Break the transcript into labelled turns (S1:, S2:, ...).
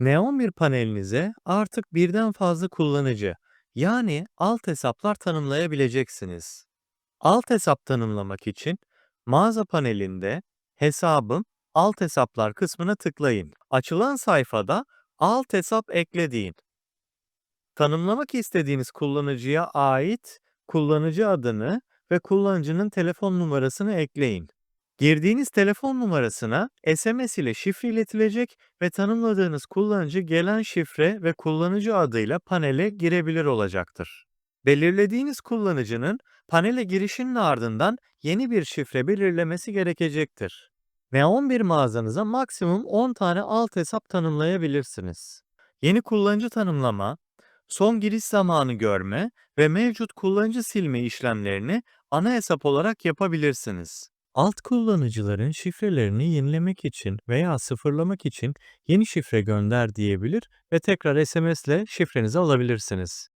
S1: Neon1 panelinize artık birden fazla kullanıcı, yani alt hesaplar tanımlayabileceksiniz. Alt hesap tanımlamak için mağaza panelinde Hesabım, alt hesaplar kısmına tıklayın. Açılan sayfada alt hesap ekle deyin. Tanımlamak istediğiniz kullanıcıya ait kullanıcı adını ve kullanıcının telefon numarasını ekleyin. Girdiğiniz telefon numarasına SMS ile şifre iletilecek ve tanımladığınız kullanıcı gelen şifre ve kullanıcı adıyla panele girebilir olacaktır. Belirlediğiniz kullanıcının panele girişinin ardından yeni bir şifre belirlemesi gerekecektir. Neon1 mağazanıza maksimum 10 tane alt hesap tanımlayabilirsiniz. Yeni kullanıcı tanımlama, son giriş zamanı görme ve mevcut kullanıcı silme işlemlerini ana hesap olarak yapabilirsiniz. Alt kullanıcıların şifrelerini yenilemek için veya sıfırlamak için yeni şifre gönder diyebilir ve tekrar SMS ile şifrenizi alabilirsiniz.